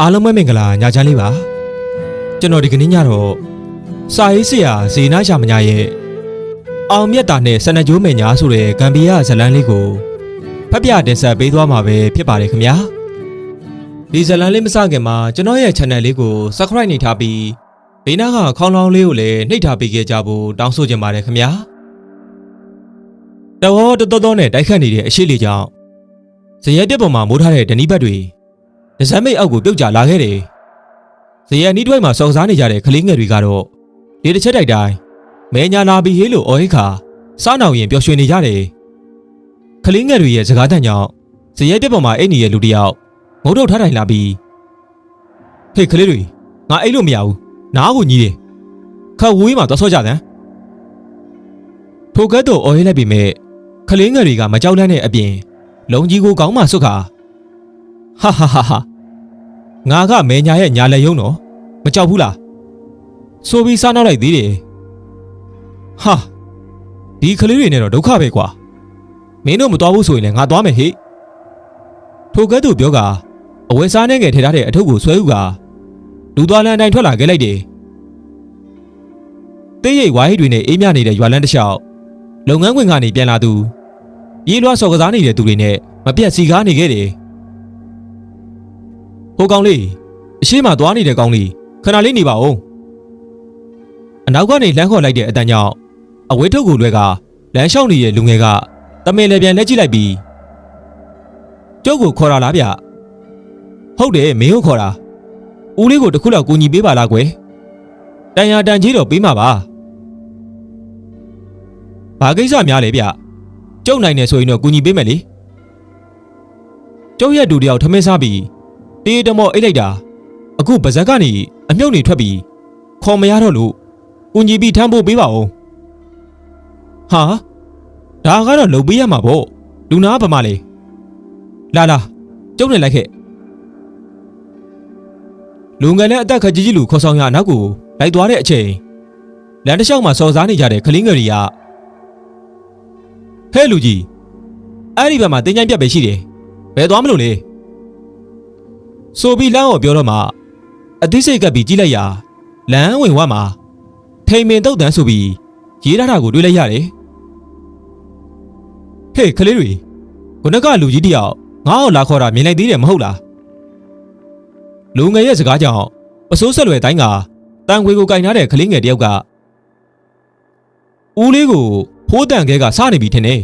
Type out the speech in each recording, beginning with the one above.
အားလုံးပဲမင်္ဂလာညချမ်းလေးပါကျွန်တော်ဒီကနေ့ညတော့စာရေးဆရာဇေနာရှာမညာရဲ့အောင်မြတ်တာနဲ့ဆန္ဒကြိုးမညာဆိုတဲ့ဂမ်ဘီယာဇတ်လန်းလေးကိုဖတ်ပြတင်ဆက်ပေးသွားမှာပဲဖြစ်ပါတယ်ခင်ဗျာဒီဇတ်လန်းလေးမစခင်မှာကျွန်တော်ရဲ့ channel လေးကို subscribe နေထားပြီးဘေးနားကခေါင်းလောင်းလေးကိုလည်းနှိပ်ထားပေးခဲ့ကြဖို့တောင်းဆိုချင်ပါတယ်ခင်ဗျာတော်တော်တော်တော်နဲ့တိုက်ခတ်နေတဲ့အရှိလေးကြောင့်ဇရဲပြက်ပေါ်မှာမိုးထားတဲ့ဒဏိဘတ်တွေ ဒဇမ်းမိတ်အောက်ကိုပြုတ်ကျလာခဲ့တယ်။ဇေယျနီးတွိုက်မှာစော်စားနေကြတဲ့ကလေးငယ်တွေကတော့ဒီတစ်ချက်တိုက်တိုင်းမဲညာလာပြီးဟေးလို့အော်ဟိခါစားနောင်ရင်ပျော်ရွှင်နေကြတယ်။ကလေးငယ်တွေရဲ့စကားတန်ကြောင့်ဇေယျပြက်ပေါ်မှာအိတ်နေရဲ့လူတစ်ယောက်ငုတ်တုတ်ထားတိုင်လာပြီးဟေးကလေးတွေငါအိတ်လို့မရဘူး။နားကိုညီးတယ်။ခတ်ဝေးမှာသွားဆော့ကြတယ်။ထိုကဲ့သို့အော်ဟိလိုက်ပြီးမဲ့ကလေးငယ်တွေကမကြောက်လန့်တဲ့အပြင်လုံကြီးကိုကောင်းမှဆွတ်ခါ ဟာဟာဟာဟာငါကမဲညာရဲ့ညာလက်ယုံတော့မကြောက်ဘူးလားဆိုပြီးစားနောက်လိုက်သေးတယ်ဟာဒီကလေးတွေနဲ့တော့ဒုက္ခပဲကွာမင်းတို့မတော်ဘူးဆိုရင်လည်းငါသွားမယ်ဟေ့ထိုကဲ့သို့ပြောကအဝယ်စားနဲ့ငယ်ထည့်ထားတဲ့အထုပ်ကိုဆွဲဥကလူသွားလန်းတိုင်းထွက်လာခဲ့လိုက်တယ်တေးရိတ်ဝါဟိတ်တွေနဲ့အေးမြနေတဲ့ရွာလန်းတစ်လျှောက်လုပ်ငန်းခွင်ကနေပြန်လာသူပြေးလွှားစော်ကစားနေတဲ့သူတွေနဲ့မပြတ်စီကားနေခဲ့တယ် ဟိုကောင်လေးအရှိမသွားနေတဲ့ကောင်လေးခဏလေးနေပါဦးအနောက်ကနေလမ်းခေါ်လိုက်တဲ့အတန်ကြောင့်အဝေးထုတ်ကိုလွဲကလမ်းလျှောက်နေတဲ့လူငယ်ကတမင်လည်းပြန်လက်ကြည့်လိုက်ပြီးကျုပ်ကိုခေါ်တာလားဗျဟုတ်တယ်မင်းကိုခေါ်တာဦးလေးကိုတစ်ခုလောက်ကူညီပေးပါလားကွယ်တန်ရာတန်ကြီးတော့ပေးမှာပါဘာကိစ္စများလဲဗျကျုပ်နိုင်နေဆိုရင်တော့ကူညီပေးမယ်လေကျုပ်ရဲ့ဒူတယောက်ထမင်းစားပြီး တေးတမော့အိတ်လိုက်တာအခုပါဇက်ကနေအမြုပ်နေထွက်ပြီးခေါ်မရတော့လို့ကုညီပြီးထမ်းဖို့ပေးပါဦးဟာဒါကတော့လုံပေးရမှာပေါ့လူနာကဘာမလဲလာလာကျုပ်နဲ့လိုက်ခဲ့လူငယ်နဲ့အသက်ခကြီးကြီးလူခေါ်ဆောင်ရနောက်ကိုလိုက်သွားတဲ့အချိန်လမ်းတစ်လျှောက်မှာစော်စားနေကြတဲ့ကလေးငယ်တွေကဟဲ့လူကြီးအဲ့ဒီဘက်မှာတင်းကြိုင်းပြက်ပဲရှိတယ်ဘယ်သွားမလို့လဲ ဆိုပြီးလမ်းကိုပြောတော့မှအသိစိတ်ကပ်ပြီးကြည့်လိုက်ရာလမ်းဝင်ဝမှာထိန်မင်တုတ်တန်းဆိုပြီးရေးထားတာကိုတွေ့လိုက်ရတယ်ဟေးကလေးတွေခုနကလူကြီးတယောက်ငါ့ကိုလာခေါ်တာမြင်လိုက်သေးတယ်မဟုတ်လားလူငယ်ရဲ့စကားကြောင့်ပစိုးဆက်လွယ်တိုင်းကတန်ခွေကိုကင်ထားတဲ့ကလေးငယ်တယောက်ကဦးလေးကိုဖိုးတန်ခဲကစားနေပြီထင်တယ်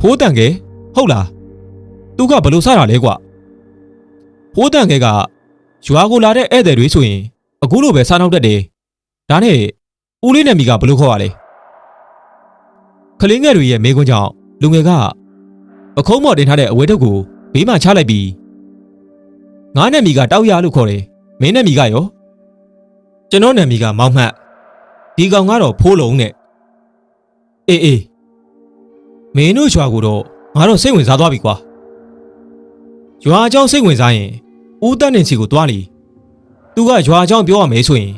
ဖိုးတန်ခဲဟုတ်လားသူကဘယ်လိုစားတာလဲကွာ ဖိုးတန်ခဲကရွာကိုလာတဲ့ဧည့်သည်တွေဆိုရင်အခုလိုပဲစားနောက်တက်တယ်။ဒါနဲ့ဦးလေးနဲ့မိကဘလို့ခေါ်ရလဲ။ကလေးငယ်တွေရဲ့မေးခွန်းကြောင့်လူငယ်ကပခုံးမော်တင်ထားတဲ့အဝဲတုပ်ကိုဘေးမှာချလိုက်ပြီးငါနဲ့မိကတောက်ရလို့ခေါ်တယ်။မင်းနဲ့မိကရောကျွန်တော်နဲ့မိကမောင်းမှတ်ဒီကောင်ကတော့ဖိုးလုံးနဲ့အေးအေးမင်းတို့ရွာကိုတော့ငါတော့စိတ်ဝင်စားသွားပြီကွာရွာအကြောင်းစိတ်ဝင်စားရင် ဦးတန်းနေစီကိုတွားလီသူကရွာအကြောင်းပြောရမယ်ဆိုရင်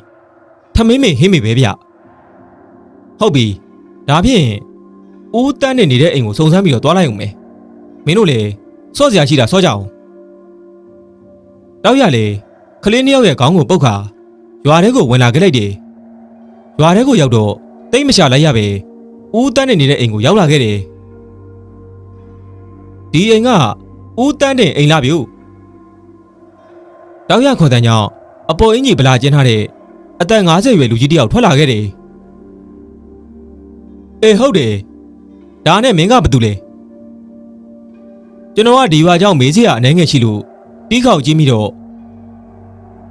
ထမင်းမေဟင်းမေပဲဗျဟုတ်ပြီဒါဖြင့်ဦးတန်းနေနေတဲ့အိမ်ကိုစုံစမ်းပြီးတော့တွားလိုက်အောင်မယ်မင်းတို့လေစော့စရာရှိတာစော့ကြအောင်တောက်ရလေကလေးနှစ်ယောက်ရဲ့ခေါင်းကိုပုတ်ခါရွာထဲကိုဝင်လာခဲ့လိုက်တယ်ရွာထဲကိုရောက်တော့တိတ်မရှာလိုက်ရပဲဦးတန်းနေနေတဲ့အိမ်ကိုရောက်လာခဲ့တယ်ဒီအိမ်ကဦးတန်းတင်အိမ်လာပြု တောက်ရခေါ်တဲ့ကြောင့်အပေါ်အင်ကြီးဗလာကျင်းထားတဲ့အသက်50ရွယ်လူကြီးတယောက်ထွက်လာခဲ့တယ်အေးဟုတ်တယ်ဒါနဲ့မင်းကဘာတူလဲကျွန်တော်ကဒီရွာကြောင့်မေးစရာအနေငယ်ရှိလို့တီးခေါက်ကြည့်မိတော့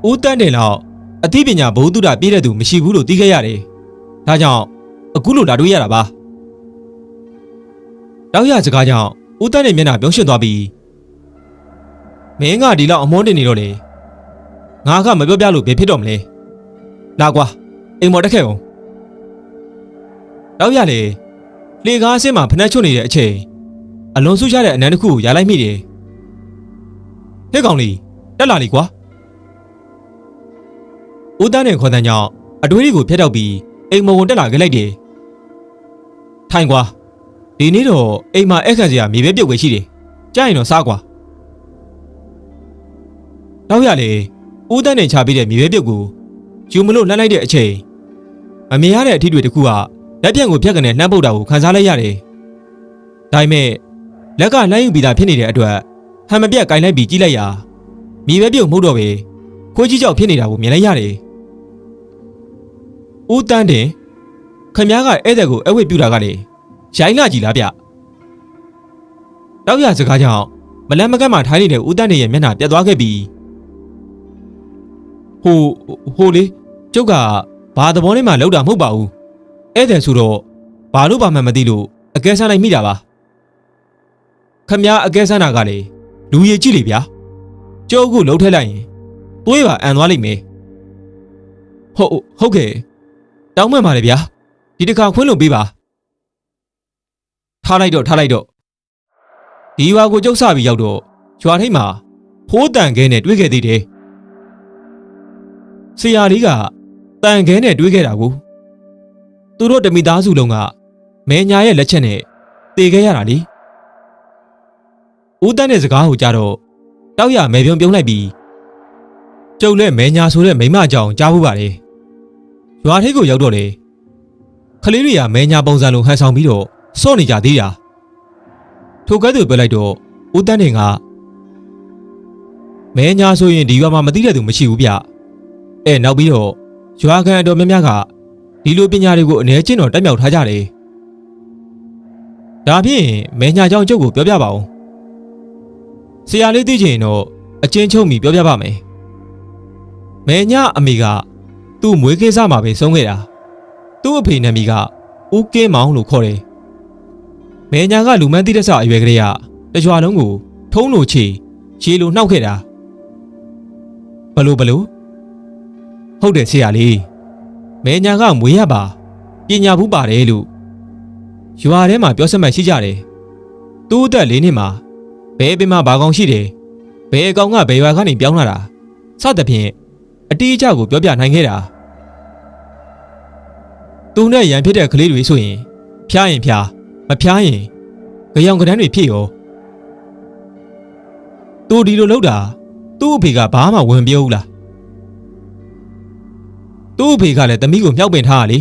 ဦးတန်းတင်လောက်အသိပညာဘုသူတပြည့်တဲ့သူမရှိဘူးလို့သိခဲ့ရတယ်ဒါကြောင့်အခုလိုလာတွေ့ရတာပါတောက်ရစကားကြောင့်ဦးတန်းတင်မျက်နှာပြုံးရွှင်သွားပြီးမင်းကဒီလောက်အမွှန်းတင်နေတော့လေ ငါကမပြောပြလို့ဘယ်ဖြစ်တော့မလဲလာကွာအိမ်မော်တက်ခဲ့အောင်တော့ရလေလေကားအဆင်းမှာဖနှက်ချွတ်နေတဲ့အချိန်အလွန်ဆူရတဲ့အနံတစ်ခုကိုရလိုက်မိတယ်ဟဲ့ကောင်လေးတက်လာလေကွာဦးတန်းနဲ့ခေါ်တဲ့ကြောင့်အတွေးတွေကိုဖျက်တော့ပြီးအိမ်မော်ဝင်တက်လာခဲ့လိုက်တယ်ထိုင်ကွာဒီနေ့တော့အိမ်မှာအခက်စရာမြေပဲပြုတ်ပဲရှိတယ်ကြိုက်ရင်တော့စားကွာတောက်ရလေ ဦးတန်းနဲ့ချပြီးတဲ့မြေပဲပြုတ်ကိုယူမလို့လှမ်းလိုက်တဲ့အချိန်မမြင်ရတဲ့အထီးတွေတခုကလက်ပြန်ကိုဖြတ်ကနေနှမ်းပုတ်တာကိုခံစားလိုက်ရတယ်။ဒါပေမဲ့လက်ကလှမ်းယူပြီးသားဖြစ်နေတဲ့အတွက်ဟန်မပြတ်ကင်လိုက်ပြီးကြည့်လိုက်ရာမြေပဲပြုတ်မဟုတ်တော့ပဲခွေးကြီးကြောက်ဖြစ်နေတာကိုမြင်လိုက်ရတယ်။ဦးတန်းတင်ခမ ्या ကဧည့်သည်ကိုအဝိတ်ပြူတာကလေရိုင်းလာကြည်လားဗျ။တောက်ရစကားကြောင့်မလန်းမကတ်မှထိုင်းနေတဲ့ဦးတန်းနေရဲ့မျက်နှာပြတ်သွားခဲ့ပြီး ဟိုဟိုလေကျုပ်ကဘာသဘောနဲ့မှလောက်တာမဟုတ်ပါဘူးဧည့်သည်ဆိုတော့ဘာလို့ဘာမှမသိလို့အကဲဆန်းလိုက်မိတာပါခမ ्या အကဲဆန်းတာကလေလူရည်ကြည့်လေဗျာကျုပ်ကိုလှုပ်ထက်လိုက်ရင်သွေးပါအန်သွားလိမ့်မယ်ဟုတ်ဟုတ်ကဲ့တောင်းမှန်ပါလေဗျာဒီတစ်ခါခွင့်လို့ပေးပါထားလိုက်တော့ထားလိုက်တော့ဒီရွာကိုကျုပ်စပြီးရောက်တော့ရွာထိပ်မှာဖိုးတန်ခဲနဲ့တွေ့ခဲ့သေးတယ် ဆရာလေးကတန်ခဲနဲ့တွေ့ခဲ့တာကိုသူတို့တမိသားစုလုံးကမဲညာရဲ့လက်ချက်နဲ့တေခဲ့ရတာလေဦးတန်းတဲ့စကားကိုကြားတော့တောက်ရမဲပြုံးပြုံးလိုက်ပြီးကျုပ်လည်းမဲညာဆိုတဲ့မိမအကြောင်းကြားဖို့ပါလေရွာထိပ်ကိုရောက်တော့လေခလေးတွေကမဲညာပုံစံလိုဟန်ဆောင်ပြီးတော့စော့နေကြသေးတာထိုကဲ့သို့ပြောလိုက်တော့ဦးတန်းတင်ကမဲညာဆိုရင်ဒီရွာမှာမသိတဲ့သူမရှိဘူးဗျ အဲနောက်ပြီးတော့ရွာကန်အတော်များများကဒီလိုပညာတွေကိုအနေချင်းတော့တက်မြောက်ထားကြတယ်ဒါဖြင့်မဲညာကြောင့်ကျုပ်ကိုပြောပြပါဦးဆရာလေးသိချင်ရင်တော့အချင်းချုပ်မိပြောပြပါမယ်မဲညာအမေကသူ့မွေးကိစ္စမှာပဲဆုံးခဲ့တာသူ့အဖေနာမည်ကဦးကင်းမောင်လို့ခေါ်တယ်မဲညာကလူမန်းတိတဆအရွယ်ကလေးကတကြွာလုံးကိုထုံးလို့ချီရေလိုနှောက်ခဲ့တာဘလို့ဘလို့ ဟုတ်တယ်ဆရာလေးမဲညာကမွေးရပါပညာဘူးပါတယ်လို့ရွာထဲမှာပြောစမှတ်ရှိကြတယ်သူ့အသက်လေးနှစ်မှာဘဲပင်မဘာကောင်ရှိတယ်ဘဲအကောင်ကဘယ်ရွာကနေပြောင်းလာတာစသဖြင့်အတိအကျကိုပြောပြနိုင်ခဲ့တာသူနဲ့ရန်ဖြစ်တဲ့ကလေးတွေဆိုရင်ဖျားရင်ဖျားမဖျားရင်ကြောင်ကတန်းတွေဖြစ်ရောသူဒီလိုလုပ်တာသူ့အဖေကဘာမှဝင်ပြောဘူးလား သူ့အဖေကလည်းတမိကိုမြောက်ပင်ထားရလေ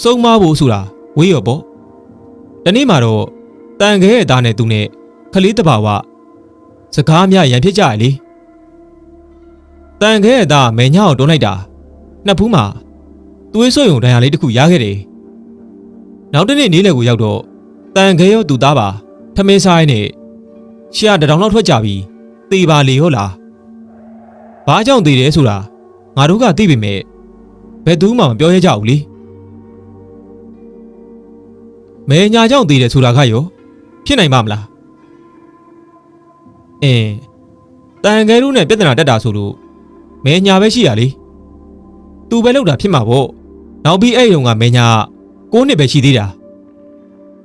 စုံမဖို့ဆိုတာဝေးရောပေါ့တနေ့မှာတော့တန်ခဲရဲ့သားနဲ့သူနဲ့ခလေးတဘာဝစကားများရန်ဖြစ်ကြရလေတန်ခဲရဲ့သားမဲညောင်းတွန်းလိုက်တာနှစ်ဖူးမှာသွေးဆွယုံဒဏ်ရာလေးတစ်ခုရခဲ့တယ်နောက်တစ်နေ့နေ့လယ်ကိုရောက်တော့တန်ခဲရောသူသားပါထမင်းဆိုင်နဲ့ရှရတတောင်လောက်ထွက်ကြပြီးသေပါလေဟုတ်လားဘာကြောင့်သေတယ်ဆိုတာငါတို့ကသိပေမဲ့ ဘယ်သူမှမပြောရကြဘူးလေမဲညာကြောင့်သေတယ်ဆိုတာကရောဖြစ်နိုင်ပါမလားအင်းတန်ခဲတို့နဲ့ပြဿနာတက်တာဆိုလို့မဲညာပဲရှိရလေသူပဲလောက်တာဖြစ်မှာပေါ့နောက်ပြီးအဲ့ရုံကမဲညာက6နှစ်ပဲရှိသေးတာ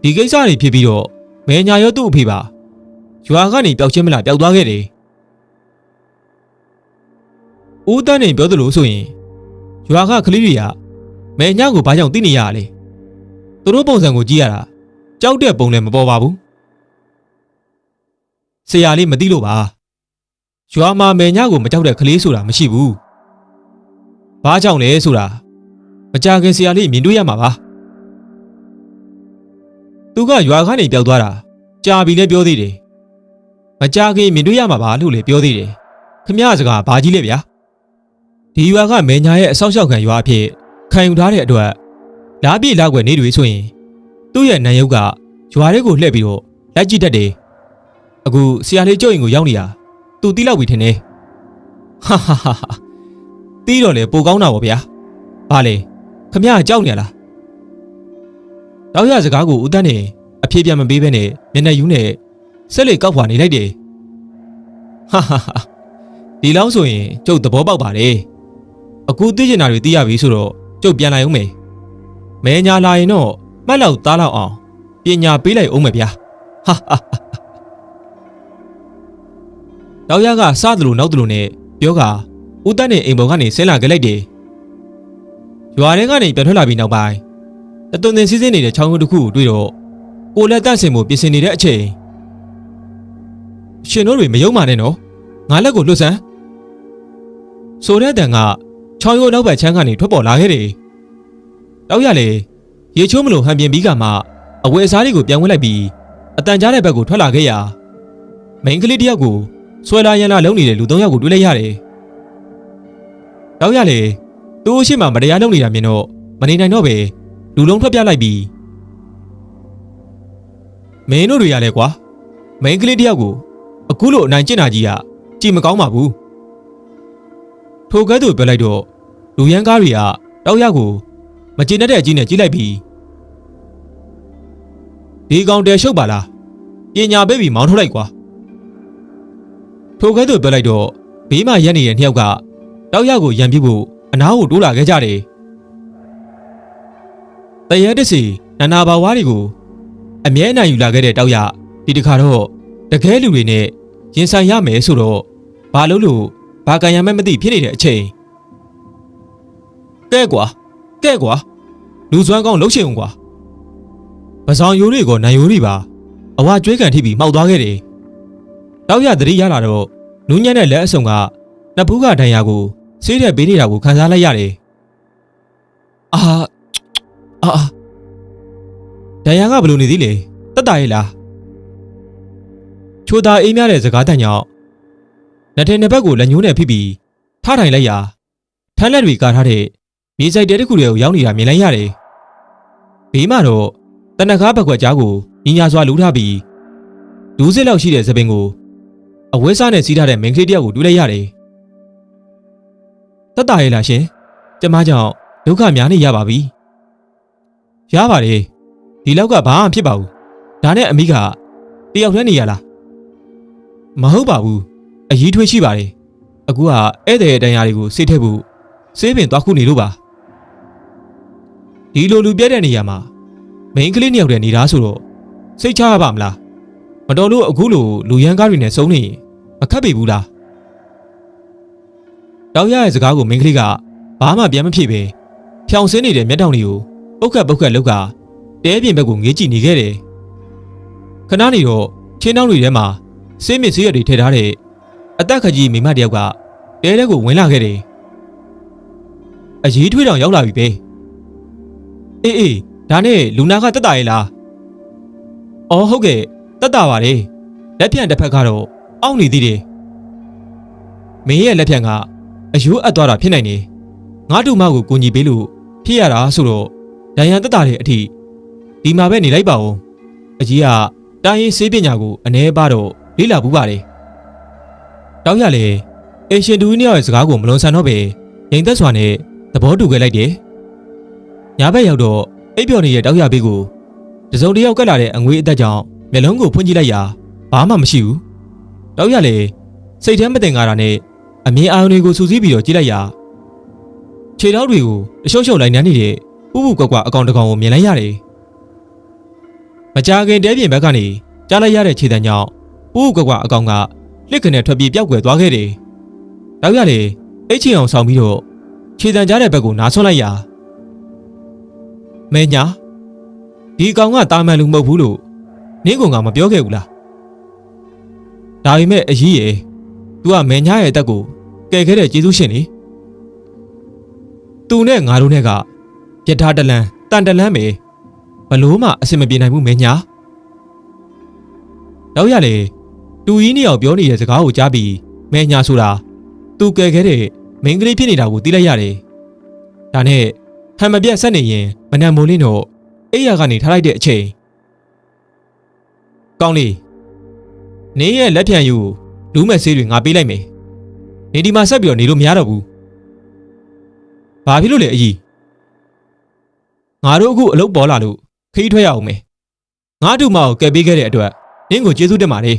ဒီကိစ္စတွေဖြစ်ပြီးတော့မဲညာရောသူ့အဖေပါရွာကနေပျောက်ချင်းမလားပျောက်သွားခဲ့တယ်ဦးတန်းနေပြောသလိုဆိုရင် ရွာကကလေးတွေကမဲညကိုဘာကြောင့်သိနေရလဲသူတို့ပုံစံကိုကြည့်ရတာကြောက်တဲ့ပုံလည်းမပေါ်ပါဘူးဆရာလေးမသိလို့ပါရွာမှာမဲညကိုမကြောက်တဲ့ကလေးဆိုတာမရှိဘူးဘာကြောင့်လဲဆိုတာမကြခင်ဆရာလေးမြင်တွေ့ရမှာပါသူကရွာကနေပျောက်သွားတာကြာပြီလဲပြောသေးတယ်မကြခင်မြင်တွေ့ရမှာပါလို့လည်းပြောသေးတယ်ခမရစကားဘာကြီးလဲဗျာ ဒီရွာကမဲညာရဲ့အဆောက်အအုံခံရွာအဖြစ်ခံယူထားတဲ့အတွက်လားပြေလောက်ွယ်နေတွေဆိုရင်သူ့ရဲ့နံရုပ်ကရွာတွေကိုလှည့်ပြီးတော့လက်ကြည့်တတ်တယ်အခုဆရာလေးကြုတ်ရင်ကိုရောက်နေတာသူတီးလောက်ပြီထင်တယ်ဟာဟာဟာဟာတီးတော့လေပိုကောင်းတာပေါ့ဗျာဘာလဲခမရကြောက်နေရလားတောက်ရစကားကိုဦးတန်းနေအဖြေပြန်မပေးဘဲနဲ့မျက်နှာယူနဲ့ဆက်လက်ကောက်ဖွာနေလိုက်တယ်ဟာဟာဟာဒီလောက်ဆိုရင်ကျုပ်သဘောပေါက်ပါတယ် အခုသိကျင်တာတွေသိရပြီဆိုတော့ကျုပ်ပြန်လာအောင်မယ်မဲညာလာရင်တော့မှတ်လောက်သားလောက်အောင်ပညာပေးလိုက်အောင်မယ်ဗျာဟာဟာတောက်ရကစားတယ်လို့နောက်တယ်လို့နဲ့ပြောကဦးတန်းနေအိမ်ပေါ်ကနေဆင်းလာကြလိုက်တယ်ရွာထဲကနေပြန်ထွက်လာပြီးနောက်ပိုင်းတသွန်သင်စီးစင်းနေတဲ့ချောင်းကုန်းတစ်ခုကိုတွေ့တော့ကိုလက်တန့်စင်မှုပြင်ဆင်နေတဲ့အချိန်ရှင်တို့တွေမယုံမာနဲ့နော်ငါလက်ကိုလွတ်စမ်းဆိုတဲ့အတန်က ချောင်းရိုးနောက်ဘက်ချမ်းကနေထွက်ပေါ်လာခဲ့တယ်တောက်ရလေရေချိုးမလို့ဟန်ပြင်ပြီးကမှအဝယ်အစားတွေကိုပြန်ဝင်လိုက်ပြီးအတန်ကြားတဲ့ဘက်ကိုထွက်လာခဲ့ရာမိန်းကလေးတစ်ယောက်ကိုဆွဲလာရန်လာလုံနေတဲ့လူသုံးယောက်ကိုတွေ့လိုက်ရတယ်တောက်ရလေသူ့အရှိမမတရားလုပ်နေတာမြင်တော့မနေနိုင်တော့ပဲလူလုံးထွက်ပြလိုက်ပြီးမင်းတို့တွေရလဲကွာမိန်းကလေးတစ်ယောက်ကိုအခုလိုအနိုင်ကျင့်တာကြီးကကြည်မကောင်းပါဘူးထိုကဲ့သို့ပြောလိုက်တော့ လူရန်ကားတွေကတောက်ရကိုမကျေနပ်တဲ့အကြီးနဲ့ကြီးလိုက်ပြီးဒီကောင်တဲရှုပ်ပါလားပညာပေးပြီးမောင်းထုတ်လိုက်ကွာထိုကဲ့သို့ပြောလိုက်တော့ဘေးမှာရက်နေတဲ့နှစ်ယောက်ကတောက်ရကိုရန်ပြစ်ဖို့အနားကိုတိုးလာခဲ့ကြတယ်တရဲတစီနာနာဘာဝါးတွေကိုအမြဲအနိုင်ယူလာခဲ့တဲ့တောက်ရဒီတစ်ခါတော့တကယ်လူတွေနဲ့ရင်ဆိုင်ရမယ်ဆိုတော့ဘာလို့လို့ဘာကံရမ်းမဲမသိဖြစ်နေတဲ့အချိန် ကဲကွာကဲကွာလူစွမ်းကောင်းလှုပ်ရှင်ကွာပဇောင်ယိုးတွေကနိုင်ယိုးတွေပါအဝကျွေးကန်ထိပြီးမှောက်သွားခဲ့တယ်တောက်ရသတိရလာတော့နူးညံ့တဲ့လက်အစုံကနှစ်ဖူးကဒဏ်ရာကိုဆေးတဲ့ပေးနေတာကိုခံစားလိုက်ရတယ်အာအာအာဒဏ်ရာကဘယ်လိုနေသေးလဲတက်တာရဲ့လားချိုသားအေးမြတဲ့စကားတန်ကြောင့်လက်ထဲနှစ်ဘက်ကိုလက်ညှိုးနဲ့ဖိပြီးထားထိုင်လိုက်ရာထမ်းလက်တွေကာထားတဲ့ မြေစိုက်တဲတစ်ခုတွေကိုရောက်နေတာမြင်လိုက်ရတယ်ဘေးမှာတော့တနခါဘက်ကွက်ကြားကိုညီညာစွာလူထားပြီးဒူးစစ်လောက်ရှိတဲ့သပင်ကိုအဝဲစားနဲ့စီးထားတဲ့မင်းကလေးတယောက်ကိုတွေ့လိုက်ရတယ်တက်တာရဲ့လားရှင်ကျမကြောင့်ဒုက္ခများနေရပါပြီရပါတယ်ဒီလောက်ကဘာမှဖြစ်ပါဘူးဒါနဲ့အမိကတယောက်တည်းနေရလားမဟုတ်ပါဘူးအရေးထွေးရှိပါတယ်အခုကဧည့်သည်ရဲ့တန်ရာတွေကိုစေးထည့်ဖို့စေးပင်သွားခုနေလို့ပါ ဒီလိုလူပြဲတဲ့နေရာမှာမိန်းကလေးနှစ်ယောက်တည်းနေတာဆိုတော့စိတ်ချရပါမလားမတော်လို့အခုလိုလူရန်ကားတွေနဲ့စုံနေရင်မခက်ပေဘူးလားတောက်ရရဲ့စကားကိုမိန်းကလေးကဘာမှပြန်မဖြစ်ပဲဖြောင်ဆင်းနေတဲ့မျက်တောင်တွေကိုပုတ်ခတ်ပုတ်ခတ်လောက်ကတဲပြင်ဘက်ကိုငေးကြည့်နေခဲ့တယ်ခဏနေတော့ချင်းနှောင်းတွေထဲမှာဆေးမြစ်ဆေးရတွေထည့်ထားတဲ့အသက်ခကြီးမိမတယောက်ကတဲတဲကိုဝင်လာခဲ့တယ်အရေးထွေးတောင်ရောက်လာပြီပဲ အေးအေးဒါနဲ့လူနာကတက်တာရဲ့လားအော်ဟုတ်ကဲ့တက်တာပါတယ်လက်ဖြန့်တစ်ဖက်ကတော့အောင့်နေသေးတယ်မင်းရဲ့လက်ဖြန့်ကအယိုးအပ်သွားတာဖြစ်နိုင်တယ်ငါတို့မကိုကူညီပေးလို့ဖြစ်ရတာဆိုတော့ဒဏ်ရာတက်တာတဲ့အထိဒီမှာပဲနေလိုက်ပါဦးအကြီးကတိုင်းရင်စေးပညာကိုအ ਨੇ ပါတော့လေးလာဘူးပါတယ်တောက်ရလေအေရှင်တူနီယောရဲ့စကားကိုမလွန်ဆန်တော့ပဲရင်သက်စွာနဲ့သဘောတူခဲ့လိုက်တယ် ညာဘက်ရောက်တော့အိပ်ပျော်နေတဲ့တောက်ရဘေးကိုတစုံတစ်ယောက်ကတ်လာတဲ့အငွေအသက်ကြောင့်မျက်လုံးကိုဖွင့်ကြည့်လိုက်ရာဘာမှမရှိဘူးတောက်ရလေစိတ်ထဲမတင်ကြတာနဲ့အမြင်အာရုံတွေကိုစူးစီးပြီးတော့ကြည့်လိုက်ရာခြေထောက်တွေကိုအရှုပ်ရှုပ်လိုက်နှမ်းနေတဲ့ပူပူကွက်ကွက်အကောင်တစ်ကောင်ကိုမြင်လိုက်ရတယ်မကြခင်တဲပြင်ဘက်ကနေကြားလိုက်ရတဲ့ခြေတံကြောင့်ပူပူကွက်ကွက်အကောင်ကလှစ်ကနေထွက်ပြေးပျောက်ကွယ်သွားခဲ့တယ်တောက်ရလေအိတ်ချီအောင်ဆောင်ပြီးတော့ခြေတံကြားတဲ့ဘက်ကိုနားဆွလိုက်ရာ မဲညာဒီကောင်ကတာမန်လူမဟုတ်ဘူးလို့နင်းကောင်ကမပြောခဲ့ဘူးလားဒါပေမဲ့အကြီးရယ် तू ကမဲညာရဲ့အသက်ကိုကယ်ခဲ့တဲ့ကျေးဇူးရှင်လေသူနဲ့ငါတို့နဲ့ကယထာတလန်တန်တလန်ပဲဘလို့မှအဆင်မပြေနိုင်ဘူးမဲညာတော့ရလေတူကြီးနှစ်ယောက်ပြောနေတဲ့စကားကိုကြားပြီးမဲညာဆိုတာသူကယ်ခဲ့တဲ့မိန်းကလေးဖြစ်နေတာကိုသိလိုက်ရတယ်ဒါနဲ့ ဟန်မပြတ်ဆက်နေရင်မနံမိုးလင်းတော့အိယာကနေထားလိုက်တဲ့အချိန်ကောင်းလေးနေရဲ့လက်ဖြံယူလူးမဲ့ဆေးတွေငါပေးလိုက်မယ်နေဒီမှာဆက်ပြီးတော့နေလို့မရတော့ဘူးဘာဖြစ်လို့လဲအကြီးငါတို့အခုအလုပ်ပေါ်လာလို့ခီးထွက်ရအောင်မယ်ငါတို့မကိုကယ်ပေးခဲ့တဲ့အတွက်နင်းကိုကျေးဇူးတင်ပါတယ်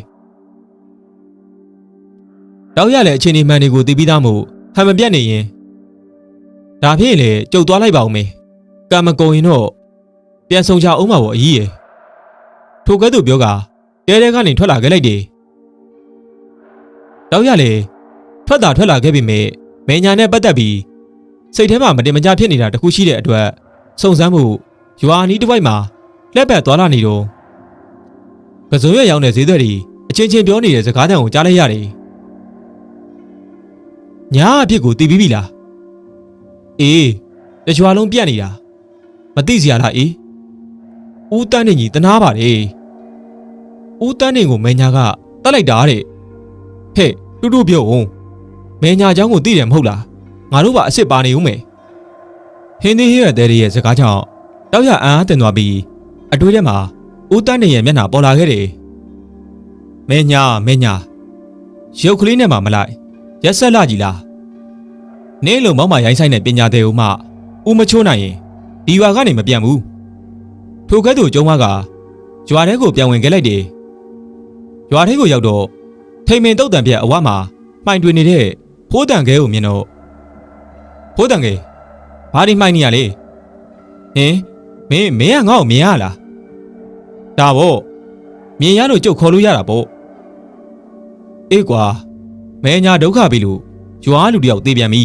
တောက်ရတဲ့အခြေအနေမှန်တွေကိုသိပြီးသားမို့ဟန်မပြတ်နေရင် ဒါဖြစ်ရင်လေကြုတ်သွားလိုက်ပါဦးမယ်ကံမကုန်ရင်တော့ပြန်ဆောင်ကြအောင်ပါဗောအကြီးရယ်ထိုကဲ့သို့ပြောကတဲတဲကနေထွက်လာခဲ့လိုက်တယ်တောက်ရလေထွက်တာထွက်လာခဲ့ပြီမေမင်းညာနဲ့ပတ်သက်ပြီးစိတ်ထဲမှာမတင်မကြဖြစ်နေတာတခုရှိတဲ့အတွက်စုံစမ်းမှုရွာနီးတစ်ဝိုက်မှာလက်ပတ်သွားလာနေတော့ကစုံရရောက်တဲ့ဈေးသည်တွေအချင်းချင်းပြောနေတဲ့စကားတန်ကိုကြားလိုက်ရတယ်ညာအဖြစ်ကိုတည်ပြီးပြီလား အေးတကြွားလုံးပြက်နေတာမသိစရာလားအေးဦးတန်းနေကြီးတနာပါလေဦးတန်းနေကိုမင်းညာကတတ်လိုက်တာတဲ့ဟဲ့တူတူပြောဦးမင်းညာเจ้าကိုသိတယ်မဟုတ်လားငါတို့ပါအစ်စ်ပါနေဦးမယ်ဟင်းသေးရဲ့တဲ့ရဲ့စကားကြောင့်တောက်ရအံ့အားတင်သွားပြီးအတွေးထဲမှာဦးတန်းနေရဲ့မျက်နှာပေါ်လာခဲ့တယ်မင်းညာမင်းညာရုပ်ကလေးနဲ့မှမလိုက်ရက်ဆက်လာကြီးလား နင်းလုံးမောက်မရိုင်းဆိုင်တဲ့ပညာသေးဦးမှဦးမချိုးနိုင်ရင်ဒီရွာကနေမပြန်ဘူးထိုကဲ့သို့ကျုံးမကရွာထဲကိုပြန်ဝင်ခဲ့လိုက်တယ်ရွာထဲကိုရောက်တော့ထိန်မင်တုတ်တံပြက်အဝမှာမှိုင်တွင်နေတဲ့ဖိုးတန်ခဲကိုမြင်တော့ဖိုးတန်ခဲဘာဒီမှိုင်နေရလဲဟင်မင်းမင်းကငါ့ကိုမြင်ရလားဒါပေါ့မြင်ရလို့ကြုတ်ခေါ်လို့ရတာပေါ့အေးကွာမဲညာဒုက္ခပြီလို့ရွာလူတယောက်သေပြန်ပြီ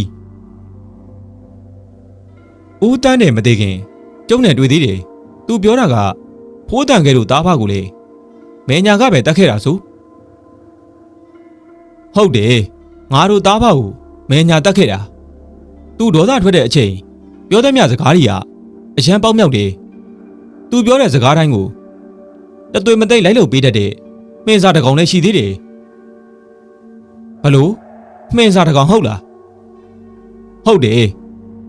ဦးတန်းတယ်မသေးခင်ကျုံနဲ့တွေ့သေးတယ်သူပြောတာကဖိုးတန်ခဲတို့တားဖကိုလေမဲညာကပဲတတ်ခဲ့တာဆိုဟုတ်တယ်ငါတို့တားဖကိုမဲညာတတ်ခဲ့တာသူဒေါသထွက်တဲ့အချိန်ပြောတဲ့မြစကားတွေကအရန်ပေါက်မြောက်တယ်သူပြောတဲ့စကားတိုင်းကိုတသွေမသိမ့်လိုက်လို့ပေးတတ်တဲ့မှင်စာတစ်ကောင်လည်းရှိသေးတယ်ဟယ်လိုမှင်စာတစ်ကောင်ဟုတ်လားဟုတ်တယ်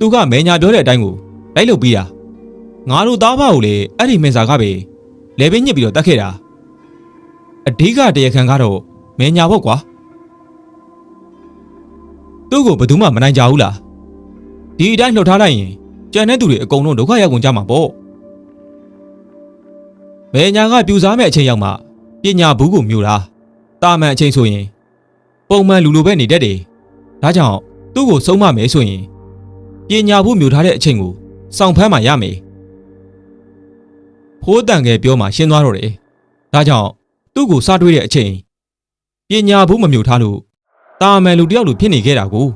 သူကမဲညာပြောတဲ့အတိုင်းကိုလိုက်လို့ပြီးတာငါတို့သားဖကိုလေအဲ့ဒီမှင်စာကပဲလေပင်းညစ်ပြီးတော့တတ်ခဲ့တာအဓိကတရားခံကတော့မဲညာပေါ့ကွာသူ့ကိုဘယ်သူမှမနိုင်ကြဘူးလားဒီအတိုင်းလှုပ်ထားလိုက်ရင်ကြံတဲ့သူတွေအကုန်လုံးဒုက္ခရောက်ကုန်ကြမှာပေါ့ဘယ်ညာကပြူစားမဲ့အချိန်ရောက်မှပညာဘူးကိုမျိုးတာတာမန်အချိန်ဆိုရင် ပုံမှန်လူလိုပဲနေတတ်တယ်ဒါကြောင့်သူ့ကိုဆုံးမမယ်ဆိုရင် ပညာဘူးမျိုးထားတဲ့အချိန်ကိုစောင့်ဖမ်းမှရမယ်ဖိုးတန်ငယ်ပြောမှရှင်းသွားတော့တယ်ဒါကြောင့်သူ့ကိုစားတွေးတဲ့အချိန်ပညာဘူးမမျိုးထားလို့တာမန်လူတယောက်လိုဖြစ်နေခဲ့တာကို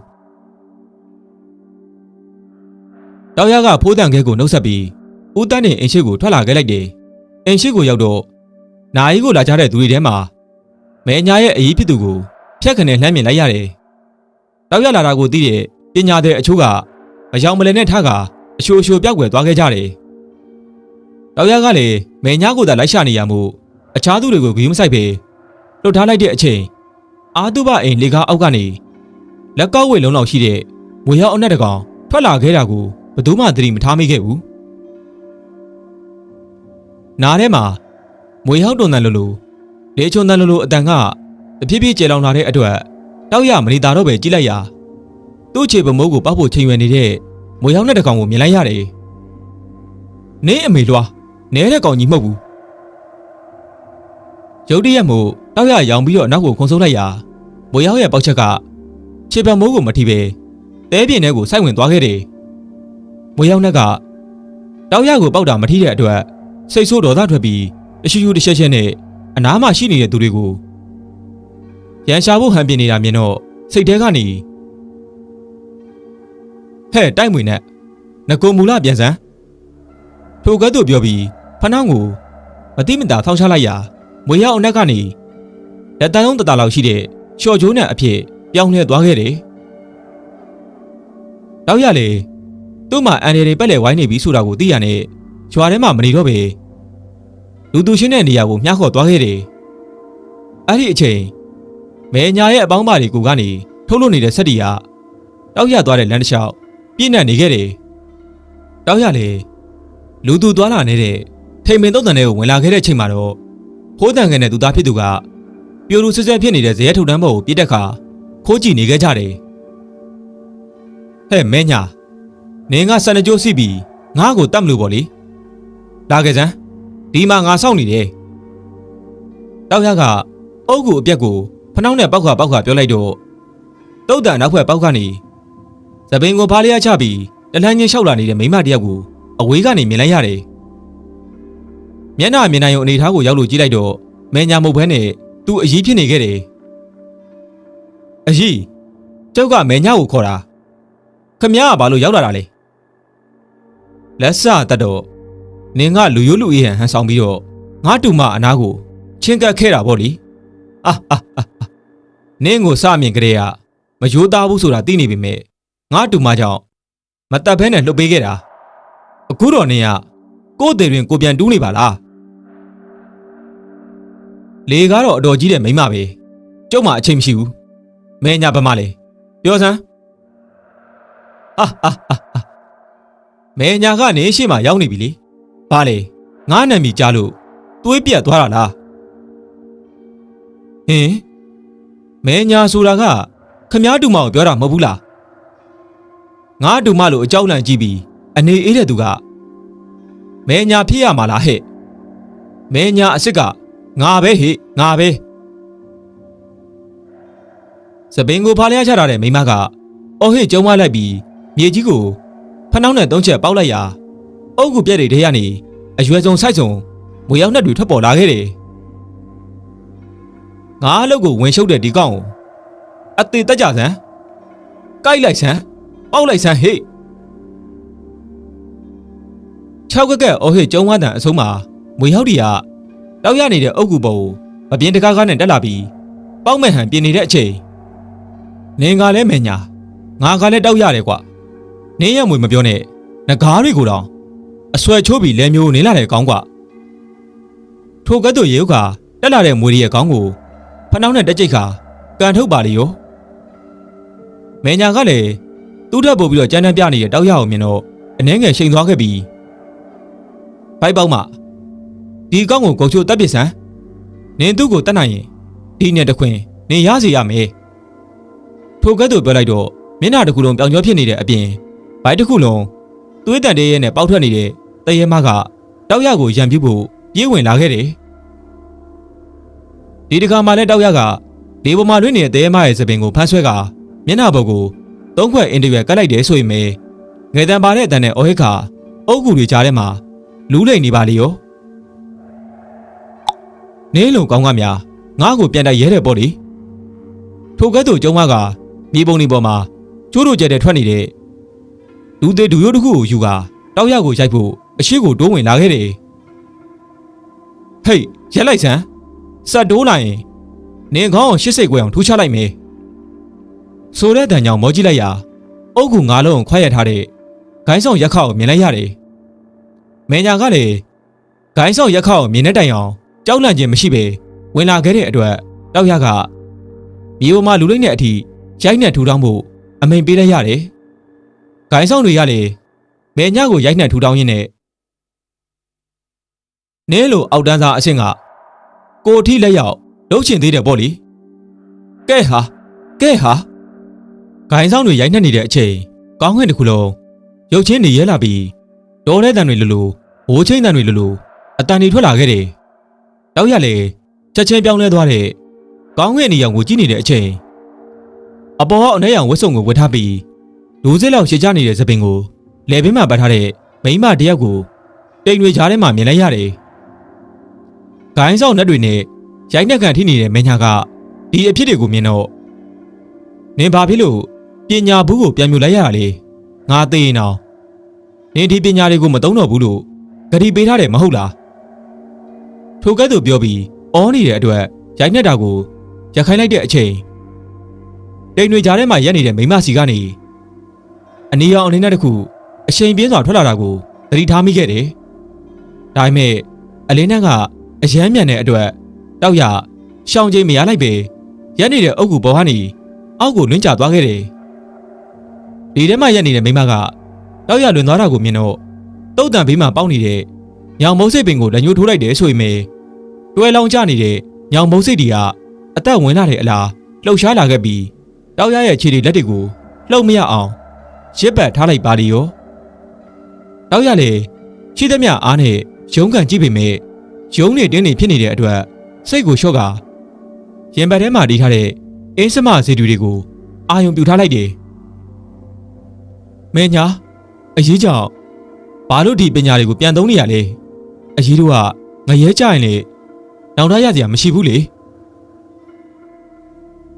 တောင်ရကဖိုးတန်ခဲကိုနှုတ်ဆက်ပြီးဦးတန်းတင်အိမ်ရှိကိုထွက်လာခဲ့လိုက်တယ်အိမ်ရှိကိုရောက်တော့နာယီကိုလာကြတဲ့သူတွေထဲမှာမဲညာရဲ့အရေးဖြစ်သူကိုဖြတ်ခနဲ့လှမ်းမြင်လိုက်ရတယ်တောက်ရလာတာကိုသိတဲ့ပညာတဲ့အချို့က အယောင်မလဲနဲ့ထကအချိုချိုပြောက်ွယ်သွားခဲ့ကြတယ်တောက်ရကလည်းမဲညာကိုသာလိုက်ရှာနေရမှုအခြားသူတွေကိုဂီးမဆိုင်ပဲလှုပ်ထားလိုက်တဲ့အချိန်အာတုဘအိမ်လေကားအောက်ကနေလက်ကောက်ဝေလုံးလောက်ရှိတဲ့ငွေရောက်အနက်တကောင်ထွက်လာခဲ့တာကိုဘယ်သူမှသတိမထားမိခဲ့ဘူးနားထဲမှာမွေဟောက်တွန်တန်လိုလိုလေချုံတန်လိုလိုအတန်ကတဖြည်းဖြည်းကျဲလောင်လာတဲ့အတွက်တောက်ရမနေတာတော့ပဲကြည့်လိုက်ရာ သူ့ခြေပမိုးကိုပောက်ဖို့ချိန်ရွယ်နေတဲ့မွေဟောက်နဲ့တကောင်ကိုမြင်လိုက်ရတယ်နင်းအမေလွားနဲတဲ့ကောင်ကြီးမဟုတ်ဘူးရုတ်တရက်မို့တောက်ရရောင်ပြီးတော့နောက်ကိုခုံဆုပ်လိုက်ရာမွေဟောက်ရဲ့ပေါက်ချက်ကခြေပမိုးကိုမထိပဲတဲပြင်းထဲကိုစိုက်ဝင်သွားခဲ့တယ်မွေဟောက်နဲ့ကတောက်ရကိုပောက်တာမထိတဲ့အတွက်စိတ်ဆိုးဒေါသထွက်ပြီးတရှူရှူတချက်ချက်နဲ့အနားမှာရှိနေတဲ့သူတွေကိုရန်ရှာဖို့ဟန်ပြနေတာမြင်တော့စိတ်ထဲကနေ ဟဲ့တိုက်မွေနဲ့ငကိုမူလပြန်စမ်းထိုကဲ့သို့ပြောပြီးဖနှောင်းကိုမတိမတာထောက်ချလိုက်ရာမွေရောက်အနက်ကနေလက်တန်းလုံးတတလောက်ရှိတဲ့ရှော့ချိုးနဲ့အဖြစ်ပြောင်းလဲသွားခဲ့တယ်။တောက်ရလေသူ့မှာအန်ရည်တွေပက်လေဝိုင်းနေပြီဆိုတာကိုသိရနဲ့ရွာထဲမှာမနေတော့ပဲလူသူရှင်းတဲ့နေရာကိုမြှောက်ခေါ်သွားခဲ့တယ်အဲ့ဒီအချိန်မဲညာရဲ့အပေါင်းပါတွေကိုကနေထုတ်လွတ်နေတဲ့ဆက်တီကတောက်ရသွားတဲ့လမ်းတစ်လျှောက် ပြည့်နှံ့နေခဲ့တယ်တောက်ရလေလူသူသွားလာနေတဲ့ထိန်ပင်တုတ်တန်တွေကိုဝင်လာခဲ့တဲ့ချိန်မှာတော့ဖိုးတန်ကန်တဲ့သူသားဖြစ်သူကပြိုလူဆွဆွဲဖြစ်နေတဲ့ဇရဲထုတ်တန်းဘောကိုပြစ်တက်ခါခိုးကြည့်နေခဲ့ကြတယ်ဟဲ့မဲညာနင်းကစနကြိုးစီပြီးငါ့ကိုတတ်မလို့ပေါ့လေလာခဲ့စမ်းဒီမှာငါစောင့်နေတယ်တောက်ရကအုပ်ကူအပြက်ကိုဖနှောင်းနဲ့ပောက်ခါပောက်ခါပြောလိုက်တော့တုတ်တန်နောက်ဖွဲ့ပောက်ကနေ သပင်ကိုဖားလျားချပြီးတလန်းချင်းလျှောက်လာနေတဲ့မိမတယောက်ကိုအဝေးကနေမြင်လိုက်ရတယ်မျက်နှာမြင်နိုင်ုံအနေထားကိုရောက်လို့ကြည့်လိုက်တော့မဲညာမုတ်ဘဲနဲ့သူအကြီးဖြစ်နေခဲ့တယ်အကြီးကျောက်ကမဲညာကိုခေါ်တာခမည်းကဘာလို့ရောက်လာတာလဲလက်စတတ်တော့နင်ကလူရိုးလူအေးဟန်ဟန်ဆောင်ပြီးတော့ငါတူမအနာကိုချင်းကပ်ခဲ့တာပေါ့လေအာဟာဟာနင်းကိုစမြင်ကြတဲ့ကမယိုးသားဘူးဆိုတာသိနေပေမဲ့ ငါတူမကြောင့်မတတ်ဖဲနဲ့လှုပ်ပေးခဲ့တာအခုတော့နင်ကကိုယ့်သေးတွင်ကိုပြန်တူးနေပါလားလေကတော့အတော်ကြီးတဲ့မိန်းမပဲကျုပ်မှအချိန်မရှိဘူးမဲညာဘာမှလဲပြောစမ်းဟာဟာဟာဟာမဲညာကနေရှေ့မှာရောက်နေပြီလေဘာလဲငါနာမည်ကြားလို့သွေးပြတ်သွားတာလားဟင်မဲညာဆိုတာကခမားတူမကိုပြောတာမဟုတ်ဘူးလား ငါတူမလို့အကြောက်လန့်ကြည့်ပြီးအနေအေးတဲ့သူကမဲညာဖြစ်ရမှာလားဟဲ့မဲညာအစ်စ်ကငါပဲဟေ့ငါပဲစပင်ကိုဖားလျားချထားတဲ့မိမကအော်ဟေ့ကျုံမလိုက်ပြီးမြေကြီးကိုဖနှောင်းနဲ့သုံးချက်ပေါက်လိုက်ရာအုပ်ကူပြက်တွေထဲကနေအရွယ်စုံဆိုက်စုံမွေရောက်နှက်တွေထွက်ပေါ်လာခဲ့တယ်ငါအလုပ်ကိုဝင်ရှုပ်တဲ့ဒီကောင်ကိုအသေးတက်ကြစမ်းကိုက်လိုက်စမ်း ပေါက်လိုက်စမ်းဟေ့၆ကက်ကက်အော်ဟေ့ကျုံဝါတန်အဆုံးမှာမွေရောက်ဒီကတောက်ရနေတဲ့အုပ်ကူပေါ်ကိုမပြင်းတကားကားနဲ့တက်လာပြီးပေါက်မဲ့ဟန်ပြင်နေတဲ့အချိန်နင်ကလည်းမညာငါကလည်းတောက်ရတယ်ကွနင်းရမွေမပြောနဲ့ငကားတွေကိုတော့အဆွဲချိုးပြီးလဲမျိုးနေလာတဲ့ကောင်းကွထိုကဲ့သို့ရေဥကတက်လာတဲ့မွေရဲ့ကောင်းကိုဖနှောင်းနဲ့တက်ကြိတ်ခါကန်ထုတ်ပါလေရောမညာကလည်း သူ့ထက်ပို့ပြီးတော့ကြမ်းတမ်းပြနေတဲ့တောက်ရအောင်မြင်တော့အနှဲငယ်ရှိန်သွားခဲ့ပြီးဘိုက်ပေါက်မှဒီကောင်းကိုကုတ်ချိုတက်ပစ်စမ်းနင်သူ့ကိုတတ်နိုင်ရင်ဒီနဲ့တခွင်နင်ရစီရမယ်ထိုကဲ့သို့ပြောလိုက်တော့မျက်နှာတစ်ခုလုံးပြောင်ကျော်ဖြစ်နေတဲ့အပြင်ဘိုက်တစ်ခုလုံးသွေးတန်တဲရဲနဲ့ပေါက်ထွက်နေတဲ့တရဲမကတောက်ရကိုရံပြူဖို့ပြေးဝင်လာခဲ့တယ်ဒီတခါမှလည်းတောက်ရကလေပေါ်မှာလွင့်နေတဲ့တရဲမရဲ့စပင်ကိုဖမ်းဆွဲကမျက်နှာဘုတ်ကို သုံးခွက်အင်တရီယကတ်လိုက်တယ်ဆိုရင်ပဲငယ်တန်ပါတဲ့အတန်နဲ့အော်ဟစ်ခါအုပ်ကူတွေကြားထဲမှာလူးလိမ်နေပါလေရောနင်းလုံကောင်းကများငါ့ကိုပြန်တိုက်ရဲတယ်ပေါ့လေထိုကဲ့သို့ကျုံမကမြေပုံဒီပေါ်မှာကျိုးတို့ကျဲတဲ့ထွက်နေတဲ့လူသေးဒူရိုးတစ်ခုကိုယူကာတောက်ရကိုရိုက်ဖို့အရှိကိုတိုးဝင်လာခဲ့တယ်ဟေးရက်လိုက်စမ်းစက်တိုးလိုက်ရင်နင်ခေါင်းအောင်ရှစ်စိတ်ကွယ်အောင်ထူးချလိုက်မယ် ဆိုတဲ့တန်ကြောင်မောကြည့်လိုက်ရာအုတ်ကူငါးလုံးခွဲရထားတဲ့ဂိုင်းဆောင်ရက်ခါကိုမြင်လိုက်ရတယ်မင်းညာကလည်းဂိုင်းဆောင်ရက်ခါကိုမြင်တဲ့တိုင်အောင်ကြောက်လန့်ခြင်းမရှိပဲဝင်လာခဲ့တဲ့အတွက်တောက်ရကမြေပေါ်မှာလူလိမ့်တဲ့အထိရိုက်နှက်ထူထောင်ဖို့အမိန်ပေးလိုက်ရတယ်။ဂိုင်းဆောင်တွေကလည်းမဲညကိုရိုက်နှက်ထူထောင်ရင်းနဲ့နင်းလိုအောက်တန်းစားအဆင့်ကကိုအထိလက်ရောက်လှုပ်ချင်သေးတယ်ပေါ့လေ။ကဲဟာကဲဟာ ဂိုင်းဆောင်တွေရိုက်နှက်နေတဲ့အချိန်ကောင်းခွင့်တစ်ခုလုံးရုပ်ချင်းနေရဲလာပြီးဒေါ်တဲ့တန်တွေလိုလိုဘိုးချင်းတန်တွေလိုလိုအတန်တွေထွက်လာခဲ့တယ်။တောက်ရလေချက်ချင်းပြောင်းလဲသွားတဲ့ကောင်းခွင့်နေရောင်ကိုကြည့်နေတဲ့အချိန်အပေါ်ကအနှဲရောင်ဝတ်စုံကိုဝတ်ထားပြီးလူစစ်လောက်ရှည်ကြနေတဲ့သပင်ကိုလယ်ဘင်းမှာပတ်ထားတဲ့မိန်းမတယောက်ကိုတိမ်တွေကြားထဲမှာမြင်လိုက်ရတယ်။ဂိုင်းဆောင်နှက်တွေနဲ့ရိုက်နှက်ကန်ထိနေတဲ့မင်းညာကဒီအဖြစ်တွေကိုမြင်တော့နင်ဘာဖြစ်လို့ ပညာဘူးကိုပြန်မြူလိုက်ရတာလေငါသိရင်တော့နင်ဒီပညာတွေကိုမသုံးတော့ဘူးလို့ဂရီပေးထားတယ်မဟုတ်လားထိုကဲ့သို့ပြောပြီးအောနေတဲ့အတွက်ရိုက်နှက်တာကိုရခိုင်းလိုက်တဲ့အချိန်တိမ်တွေကြားထဲမှာရက်နေတဲ့မိမစီကနေအနီရောင်အနေနဲ့တခုအချိန်ပြင်းစွာထွက်လာတာကိုသတိထားမိခဲ့တယ်။ဒါပေမဲ့အလင်းနဲ့ကအယမ်းမြန်တဲ့အတွက်တောက်ရရှောင်ချိန်မရလိုက်ပဲရက်နေတဲ့အုပ်ကူပေါ်ကနေအောက်ကိုလွင့်ကျသွားခဲ့တယ်။ ဒီထဲမှာရက်နေတဲ့မိမကတောက်ရလွင်သွားတာကိုမြင်တော့တုတ်တန်ဘေးမှာပေါက်နေတဲ့ညောင်မုံစိတ်ပင်ကိုလက်ညှိုးထိုးလိုက်တယ်ဆိုရင်ပဲတွဲလောင်ကျနေတဲ့ညောင်မုံစိတ်တီကအသက်ဝင်လာတဲ့အလားလှုပ်ရှားလာခဲ့ပြီးတောက်ရရဲ့ခြေတွေလက်တွေကိုလှုပ်မရအောင်ရစ်ပတ်ထားလိုက်ပါလေရောတောက်ရလေရှိသမျှအားနဲ့ရုံးကန်ကြည့်ပေမဲ့ရုံးနေတင်းနေဖြစ်နေတဲ့အတွက်စိတ်ကိုလျှော့ကရင်ဘတ်ထဲမှာတီးထားတဲ့အင်းစမဇေတူတွေကိုအာယုံပြူထားလိုက်တယ် မင်းညာအရေးကြောင့်ဘာလို့ဒီပညာတွေကိုပြန်သုံးနေရလဲအရေးတို့ကငရဲကြရင်လေနောက်ထားရစရာမရှိဘူးလေ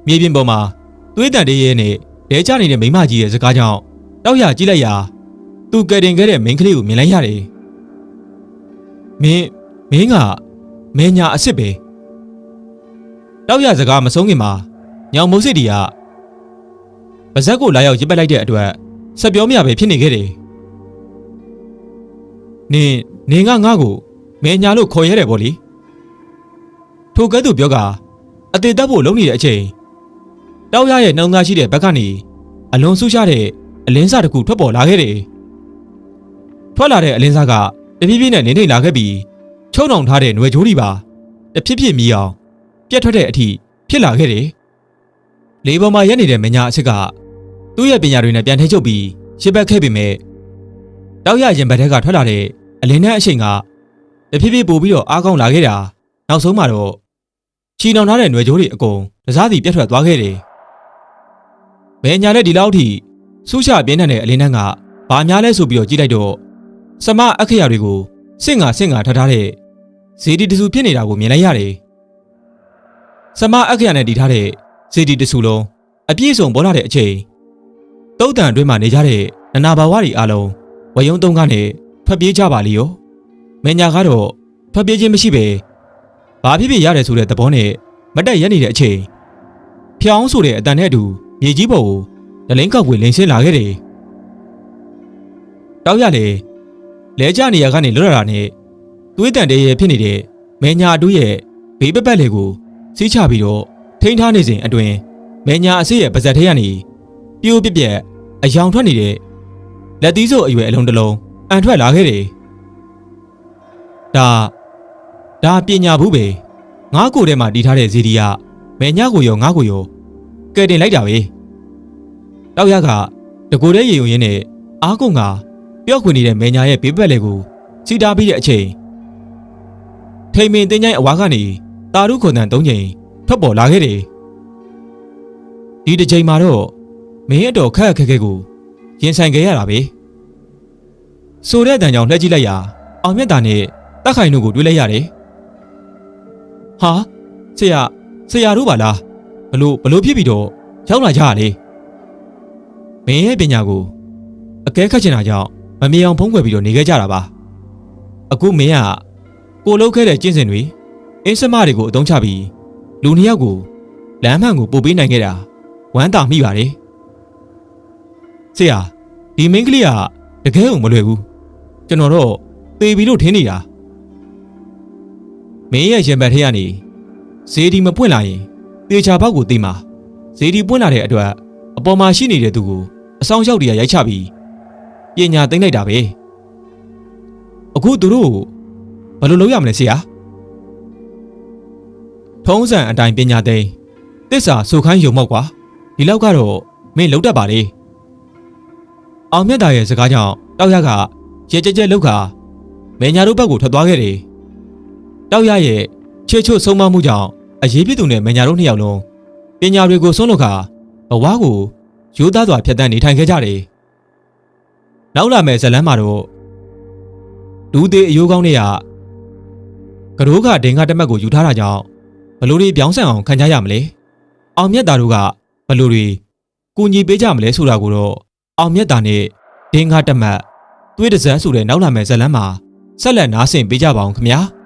မြေပြင်ပေါ်မှာသွေးတန်တေးရဲနဲ့လဲကျနေတဲ့မိမကြီးရဲ့စကားကြောင့်တောက်ရကြည့်လိုက်ရာသူကယ်တင်ခဲ့တဲ့မိန်းကလေးကိုမြင်လိုက်ရတယ်မင်းမင်းကမင်းညာအစ်စ်ပဲတောက်ရစကားမဆုံးခင်မှာညောင်မိုးစစ်တီကပါဇက်ကိုလာရောက်ရစ်ပတ်လိုက်တဲ့အတွက် ဆက်ပြောမရပဲဖြစ်နေခဲ့တယ်နင်နင်ကငါ့ကိုမင်းညာလို့ခေါ်ရတယ်ဗောလေထိုကဲ့သို့ပြောကအသေးတက်ဖို့လုံနေတဲ့အချိန်တောက်ရရဲ့နှောင်းသားရှိတဲ့ဘက်ကနေအလွန်ဆူရှားတဲ့အလင်းစားတစ်ခုထွက်ပေါ်လာခဲ့တယ်ထွက်လာတဲ့အလင်းစားကတဖြည်းဖြည်းနဲ့နေနေလာခဲ့ပြီးချုံနှောင်ထားတဲ့ຫນွယ်ကြိုးတွေပါတဖြည်းဖြည်းမြည်အောင်ပြတ်ထွက်တဲ့အထိဖြစ်လာခဲ့တယ်လေပေါ်မှာရက်နေတဲ့မညာအစ်စ်က သူ့ရဲ့ပညာတွေနဲ့ပြန်ထဲချုပ်ပြီးရှစ်ဘက်ခဲ့ပေမဲ့တောက်ရရင်ဘက်ထဲကထွက်လာတဲ့အလင်းနဲ့အရှိန်ကတဖြည်းဖြည်းပိုပြီးတော့အားကောင်းလာခဲ့တာနောက်ဆုံးမှာတော့ချီနှောင်ထားတဲ့ຫນွယ်ကြိုးတွေအကုန်တစားစီပြတ်ထွက်သွားခဲ့တယ်။ဘယ်ညာနဲ့ဒီလောက်ထိဆူးချပြင်းထန်တဲ့အလင်းနှန်းကဘာများလဲဆိုပြီးတော့ကြည့်လိုက်တော့စမအခရာတွေကိုစင့်ငါစင့်ငါထထားတဲ့ဇေဒီတဆူဖြစ်နေတာကိုမြင်လိုက်ရတယ်။စမအခရာနဲ့တီထားတဲ့ဇေဒီတဆူလုံးအပြည့်စုံပေါ်လာတဲ့အချိန် တုတ်တန်အတွင်းမှာနေကြတဲ့နနာဘာဝတွေအားလုံးဝယုံတုံးကနေထွက်ပြေးကြပါလိရော။မညာကတော့ထွက်ပြေးခြင်းမရှိပဲဘာဖြစ်ဖြစ်ရတယ်ဆိုတဲ့သဘောနဲ့မတက်ရက်နေတဲ့အချိန်ဖျောင်းဆိုတဲ့အတန်နဲ့အတူမြေကြီးပေါ်ကိုဒလင်းကောက်ွေလင်းဆင်းလာခဲ့တယ်။တောက်ရလေလဲကျနေရကနေလွတ်လာတာနဲ့သွေးတန်တဲရဲဖြစ်နေတဲ့မဲညာအတူရဲ့ဘေးပက်ပက်လေကိုစီးချပြီးတော့ထိန်းထားနေစဉ်အတွင်မဲညာအစ်စ်ရဲ့ပါဇက်ထဲကနေ ပြိုးပြက်ပြက်အယောင်ထွက်နေတဲ့လက်သီးစုပ်အရွယ်အလုံးတစ်လုံးအန်ထွက်လာခဲ့တယ်။ဒါဒါပညာဘူးပဲငါးကိုယ်ထဲမှာတီးထားတဲ့ဇီဒီကမဲညကိုရောငါးကိုရောကဲတင်လိုက်တာပဲတောက်ရကတကူတဲ့ရေယုံရင်းနဲ့အားကုန်ကပျော့ခွေနေတဲ့မဲညာရဲ့ဘေးဘက်လေကိုစီတာပြီးတဲ့အချိန်ထိန်မင်တင်းချိုင်းအဝါကနေတာရုခွန်တန်၃ချိန်ထွက်ပေါ်လာခဲ့တယ်ဒီတစ်ချိန်မှာတော့ မင်းအတော်ခက်ခက်ခဲကိုရင်ဆိုင်ခဲ့ရတာပဲဆိုတဲ့အတန်ကြောင့်လှည့်ကြည့်လိုက်ရာအောင်မြတ်တာနဲ့တက်ခိုင်တို့ကိုတွေ့လိုက်ရတယ်ဟာဆရာဆရာတို့ပါလားဘလို့ဘလို့ဖြစ်ပြီးတော့ရောက်လာကြရလေမင်းရဲ့ပညာကိုအကဲခတ်ချင်တာကြောင့်မမြင်အောင်ဖုံးကွယ်ပြီးတော့နေခဲ့ကြတာပါအခုမင်းကကိုလှုပ်ခဲ့တဲ့ကျင့်စဉ်တွေအင်းစမတွေကိုအသုံးချပြီးလူနှစ်ယောက်ကိုလမ်းမှန်ကိုပို့ပေးနိုင်ခဲ့တာဝမ်းသာမိပါတယ် ဆရာဒီမင်းကလေးကတကယ်ကိုမလွယ်ဘူးကျွန်တော်တော့သေပြီလို့ထင်နေတာမင်းရဲ့ရင်ဘတ်ထဲကနေဇေဒီမပွင့်လာရင်တေချာဘောက်ကိုသိမှာဇေဒီပွင့်လာတဲ့အတွက်အပေါ်မှာရှိနေတဲ့သူကိုအဆောင်ရောက်တရရိုက်ချပြီးပညာသိမ့်လိုက်တာပဲအခုသူတို့ဘယ်လိုလုပ်ရမလဲဆရာထုံးစံအတိုင်းပညာသိမ့်တစ္ဆာဆိုခိုင်းယုံမောက်ကွာဒီလောက်ကတော့မင်းလုံးတတ်ပါလေ အောင်မြတ်တာရဲ့စကားကြောင့်တောက်ရကရဲကြဲကြဲလောက်ခါမင်းညာတို့ဘက်ကိုထွက်သွားခဲ့တယ်တောက်ရရဲ့ချေချွတ်ဆုံးမမှုကြောင့်အရေးပြသူနဲ့မညာတို့နှစ်ယောက်လုံးပညာတွေကိုဆုံးလို့ခါဘဝကိုရိုးသားစွာဖြတ်တန်းနေထိုင်ခဲ့ကြတယ်။နောက်လာမယ့်ဇလန်းမှာတော့ဒူးသေးအယိုးကောင်းတွေကကရိုးကဒင်္ဂတက်မက်ကိုယူထားတာကြောင့်ဘလို့တွေပြောင်းဆန်အောင်ခံကြရမလဲ။အောင်မြတ်သားတို့ကဘလို့တွေကူညီပေးကြမလဲဆိုတာကိုတော့ အောင်မြတ်သားနဲ့ဒင်္ဂတက်မက်သွေးတစက်ဆိုတဲ့နောက်လာမယ့်ဇလန်းမှာဆက်လက်နားဆင်ပေးကြပါအောင်ခင်ဗျာ။